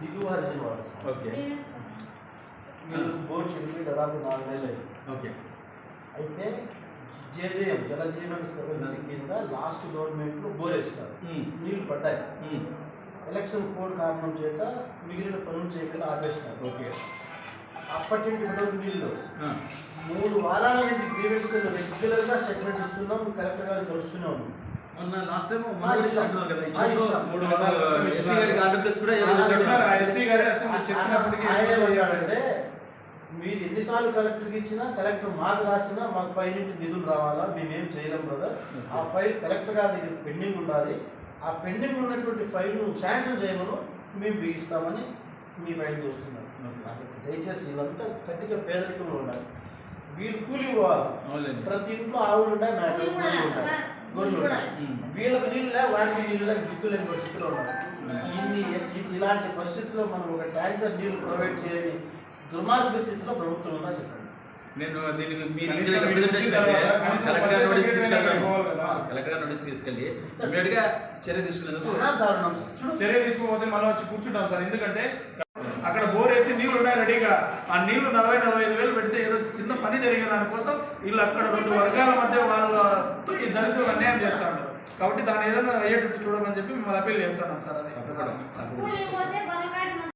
దిగువ హరిజన్ వాడు ఓకే. వీళ్ళు బోర్డు చెప్పి దాదాపు నాలుగు నెలలు అయింది. ఓకే. అయితే జేజేఎం జలజీవన్ నిధి కింద లాస్ట్ గవర్నమెంట్లో బోర్ వేసినారు ఉమ్, నీళ్ళు పడ్డాయి. ఎలక్షన్ కోడ్ కారణం చేత మిగిలిన పనులు చేయకుండా ఆపేసినారు. ఓకే. అప్పటి నుండి నీళ్ళు మూడు వారాల నుండి గ్రీవెన్స్ రెగ్యులర్గా స్టేట్మెంట్ ఇస్తున్నాం కలెక్టర్ గారిని కలుస్తూనే ఉన్నాం. మొన్న లాస్ట్ టైం మన కదా. మూడు వందలు. ఎస్సీ గారికి కూడా ఏదో ఎస్సీ గారే అసలు మీరు చెప్పినప్పటికీ ఆయన ఏమన్నాడంటే మీరు ఎన్నిసార్లు కలెక్టర్కి ఇచ్చినా కలెక్టర్ మాకు రాసినా మాకు పై నుంచి నిధులు రావాలా మేమేం చేయలేం బ్రదర్ ఆ ఫైల్ కలెక్టర్ గారి దగ్గర పెండింగ్ ఉండాలి. ఆ పెండింగ్ ఉన్నటువంటి ఫైల్ను శాంక్షన్ చేయమను మేము బిగిస్తామని మీ ఫైల్ చూస్తున్నాం ఓకే. కాబట్టి దయచేసి వీళ్ళంతా కట్టిగా పేదరికంలో ఉండాలి. వీళ్ళు కూలి పోవాలి అవునులేండి. ప్రతి ఇంట్లో ఆవులు ఉన్నాయి మేకలు కూలి ఉంటాయి గొర్రెలు వీళ్ళకి నీళ్ళు వాటికి నీళ్ళు లేవు దిక్కులేని పరిస్థితిలో ఉన్నారు. ఇన్ని ఇలాంటి పరిస్థితుల్లో మనం ఒక ట్యాంకర్ నీళ్ళు ప్రొవైడ్ చేయని దుర్మార్గ స్థితిలో ప్రభుత్వం ఉందా చెప్పండి? నేను దీనికి మీరు కలెక్టర్ నోటీస్ తీసుకెళ్తాను. కలెక్టర్ తీసుకెళ్ళి గా చర్య తీసుకునేందుకు చర్య తీసుకోకపోతే మళ్ళీ వచ్చి కూర్చుంటాం సార్. ఎందుకంటే అక్కడ బోర్ వేసి నీళ్ళు ఉన్నాయి రెడీగా. ఆ నీళ్ళు నలభై నలభై ఐదు వేలు పెడితే పని జరిగే దానికోసం వీళ్ళు అక్కడ రెండు వర్గాల మధ్య వాళ్ళతో ఈ దళితులు అన్యాయం చేస్తా ఉంటారు కాబట్టి దాన్ని ఏదైనా అయ్యేటట్టు చూడమని చెప్పి మిమ్మల్ని అప్పీల్ చేస్తున్నాం సార్ అది.